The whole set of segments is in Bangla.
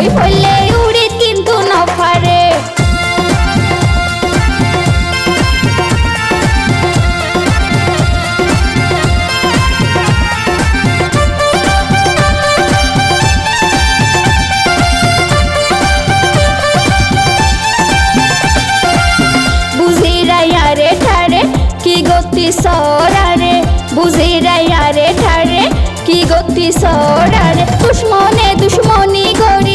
বই হলে উড়ে কিন্তু নফারে। সরারে? বুঝিরাই আরে ঠারে, কি গতি সরারে? দুশ্মনে দুশ্মনী গরি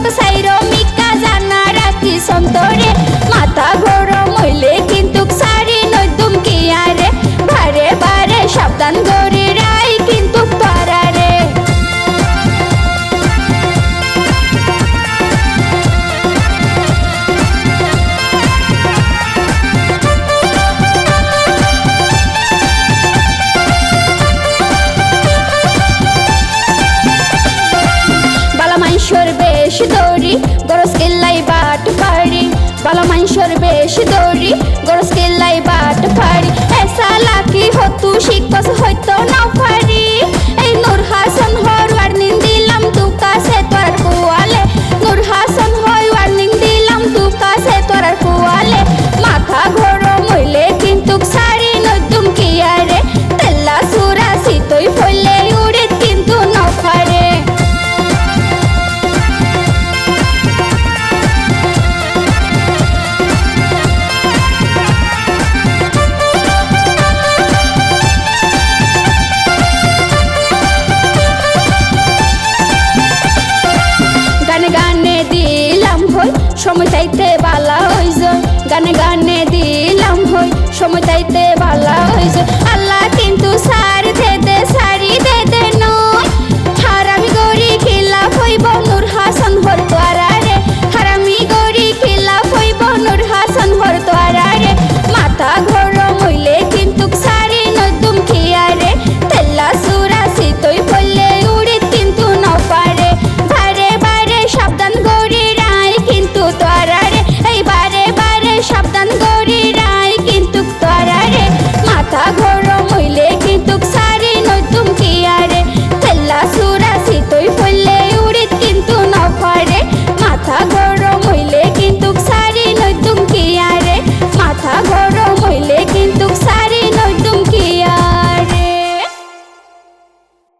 আমাকে সাইরো মিকা জানা রাখি সন্তরে। বেশি দৌড়ি গরস কেল্লাই বাট পাড়ি। ভালো মানুষের বেশি দৌড়ি গরস কেল্লাই বাট পাড়ি। এসা লাকি হতু সে সময় চাইতে বালা হইজ গানে গানে দিলাম হই। সময় চাইতে বালা হইজ আল্লাহ কিন্তু সা